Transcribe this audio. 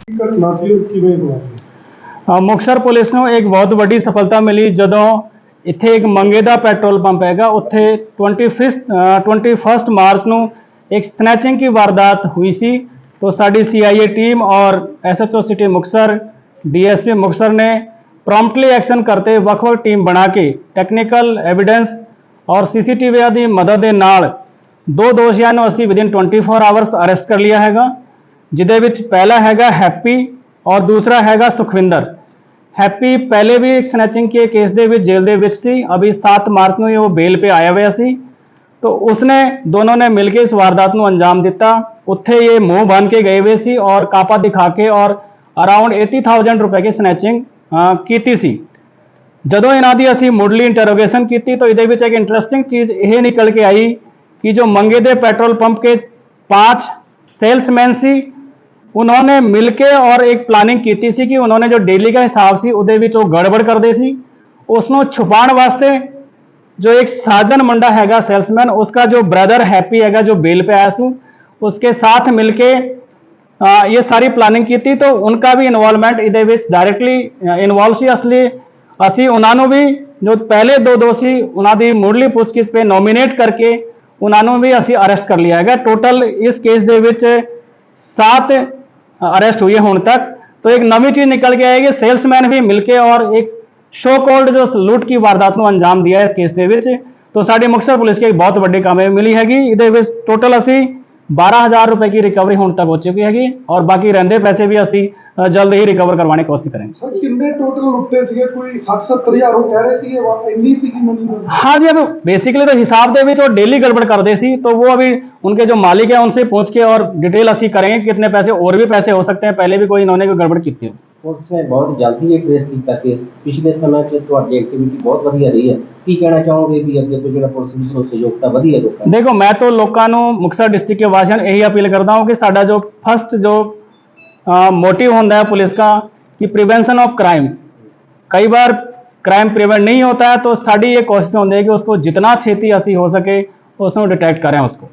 ਕੀ ਘਟਨਾ ਸੀ ਔਰ ਕਿਵੇਂ ਹੋਇਆ ਅ, ਮੁਕਤਸਰ ਪੁਲਿਸ ਨੂੰ ਇੱਕ ਬਹੁਤ ਵੱਡੀ ਸਫਲਤਾ ਮਿਲੀ ਜਦੋਂ ਇੱਥੇ ਇੱਕ ਮੰਗੇ ਦਾ ਪੈਟਰੋਲ ਪੰਪ ਹੈਗਾ ਉੱਥੇ 25 ਅ, 21 ਮਾਰਚ ਨੂੰ ਇੱਕ ਸਨੈਚਿੰਗ की वारदात हुई सी तो साड़ी सीआईए टीम और SHO city Muktsar DSP Muktsar ने प्रॉम्प्टली एक्शन करते ਵੱਖ-ਵੱਖ ਟੀਮ ਬਣਾ ਕੇ ਟੈਕਨੀਕਲ ਐਵੀਡੈਂਸ ਔਰ ਸੀਸੀਟੀਵੀ ਦੀ ਮਦਦ ਦੇ ਨਾਲ ਦੋ ਦੋਸ਼ੀਆਂ ਨੂੰ ਅਸੀਂ ਵਿਦਿਨ 24 ਆਵਰਸ ਅਰੈਸਟ ਕਰ ਲਿਆ ਹੈਗਾ ਜਿਹਦੇ ਵਿੱਚ ਪਹਿਲਾ ਹੈਗਾ ਹੈਪੀ ਔਰ ਦੂਸਰਾ ਹੈਗਾ ਸੁਖਵਿੰਦਰ ਹੈਪੀ ਪਹਿਲੇ ਵੀ ਇੱਕ ਸਨੈਚਿੰਗ ਕੇ ਕੇਸ ਦੇ ਵਿੱਚ ਜੇਲ੍ਹ ਦੇ ਵਿੱਚ ਸੀ ਅਭੀ 7 ਮਾਰਚ ਨੂੰ ਹੀ ਉਹ ਬੇਲ पे ਆਇਆ ਹੋਇਆ ਸੀ तो उसने दोनों ने मिलकर इस वारदात ਨੂੰ ਅੰਜਾਮ ਦਿੱਤਾ ਉੱਥੇ ਇਹ ਮੂੰਹ ਬਨ ਕੇ ਗਏ ਹੋਏ ਸੀ ਔਰ ਕਾਪਾ ਦਿਖਾ ਕੇ ਔਰ ਅਰਾਊਂਡ 80000 ਰੁਪਏ ਦੀ ਸਨੈਚਿੰਗ ਕੀਤੀ ਸੀ ਜਦੋਂ ਇਹਨਾਂ ਦੀ ਅਸੀਂ ਮੁੱਢਲੀ ਇੰਟਰੋਗੇਸ਼ਨ ਕੀਤੀ ਤਾਂ ਇਹਦੇ ਵਿੱਚ ਇੱਕ ਇੰਟਰਸਟਿੰਗ ਚੀਜ਼ ਇਹ ਨਿਕਲ ਕੇ ਆਈ ਕਿ ਜੋ ਮੰਗੇ ਦੇ पेट्रोल पंप के पांच सेल्समैन ਸੀ उन्होंने मिलके और एक प्लानिंग ਕੀਤੀ ਸੀ ਕਿ ਉਹਨਾਂ ਨੇ ਜੋ ਡੇਲੀ ਦਾ ਹਿਸਾਬ ਸੀ ਉਹਦੇ ਵਿੱਚ ਉਹ ਗੜਬੜ ਕਰਦੇ ਸੀ ਉਸ ਨੂੰ ਛੁਪਾਉਣ ਵਾਸਤੇ जो एक साजन मुंडा हैगा सेल्समैन उसका जो ब्रदर हैप्पी हैगा जो बेल पे आया सू उसके साथ मिलके आ, ये सारी प्लानिंग की थी तो उनका भी इन्वॉल्वमेंट ਇਹਦੇ ਵਿੱਚ ਡਾਇਰੈਕਟਲੀ ਇਨਵੋਲਵ ਸੀ ਅਸਲੀ ਅਸੀਂ ਉਹਨਾਂ ਨੂੰ ਵੀ ਜੋ ਪਹਿਲੇ ਦੋ ਦੋਸ਼ੀ ਉਹਨਾਂ ਦੀ ਮੁੱਢਲੀ ਪੁੱਛਗਿੱਛ ਤੇ ਨੋਮੀਨੇਟ ਕਰਕੇ ਉਹਨਾਂ ਨੂੰ ਵੀ ਅਸੀਂ ਅਰੈਸਟ ਕਰ ਲਿਆ ਹੈਗਾ ਟੋਟਲ ਇਸ ਕੇਸ ਦੇ ਵਿੱਚ 7 अरेस्ट हुई है ਹੁਣ तक तो एक नवी चीज निकल के आएगी सेल्समैन भी मिलके और एक ਸ਼ੋ ਕੋਲਡ ਜੋ ਲੁੱਟ ਕੀ ਵਾਰਦਾਤ ਨੂੰ ਅੰਜਾਮ ਦਿਆ ਇਸ ਕੇਸ ਦੇ ਵਿੱਚ ਤੋਂ ਸਾਡੀ ਮੁਕਤਸਰ ਪੁਲਿਸ ਕੀ ਇੱਕ ਬਹੁਤ ਵੱਡੀ ਕਾਮਯਾਬੀ ਮਿਲੀ ਹੈਗੀ ਇਹਦੇ ਵਿੱਚ ਟੋਟਲ ਅਸੀਂ 12000 ਰੁਪਏ की ਰਿਕਵਰੀ ਹੁਣ ਤੱਕ ਹੋ ਚੁੱਕੀ ਹੈਗੀ ਔਰ ਬਾਕੀ ਰਹਿੰਦੇ ਪੈਸੇ ਵੀ ਅਸੀਂ ਅ, ਜਲਦ ਹੀ ਰਿਕਵਰ ਕਰਵਾਉਣੇ ਦੀ ਕੋਸ਼ਿਸ਼ ਕਰਾਂਗੇ ਸਰ ਕਿੰਨੇ ਟੋਟਲ ਲੁੱਟੇ ਸੀਗੇ ਕੋਈ 60 70000 ਉਹ ਕਹਿ ਰਹੇ ਸੀਗੇ ਵਾ- ਇੰਨੀ ਸੀਗੀ ਮਨੀ हाँ जी अब बेसिकली तो हिसाब दे ਵਿੱਚ ਉਹ डेली गड़बड़ करते सी तो वो अभी उनके जो मालिक है उनसे पूछ के और डिटेल ਅਸੀਂ करेंगे कि कितने पैसे और भी पैसे हो सकते हैं पहले भी कोई इन्होंने कोई गड़बड़ की थी ਪੁਲਿਸ ਨੇ ਬਹੁਤ ਜਲਦੀ ਇਹ ਟ੍ਰੇਸ ਕੀਤਾ ਕੇਸ ਪਿਛਲੇ ਸਮੇਂ 'ਚ ਤੁਹਾਡੀ ਐਕਟੀਵਿਟੀ ਬਹੁਤ ਵਧੀਆ ਰਹੀ ਹੈ ਕੀ ਕਹਿਣਾ ਚਾਹੋਗੇ ਵੀ ਅੱਗੇ ਤੋਂ ਜਿਹੜਾ ਪੁਲਿਸ ਦੀ ਸਹਿਯੋਗਤਾ ਵਧੀ ਹੈ ਲੋਕਾਂ ਦੀ ਦੇਖੋ ਮੈਂ ਤਾਂ ਲੋਕਾਂ ਨੂੰ ਮੁਕਤਸਰ ਡਿਸਟ੍ਰਿਕਟ के वासियों ਇਹੀ ਅਪੀਲ ਕਰਦਾ ਹਾਂ ਕਿ ਸਾਡਾ ਜੋ ਫਸਟ ਜੋ मोटिव होता है पुलिस का कि प्रिवेंशन ऑफ़ क्राइम कई बार क्राइम प्रिवेंट नहीं होता है तो साड़ी ये कोशिश होती है कि उसको जितना छेती असी हो सके, उसमें डिटेक्ट करें उसको।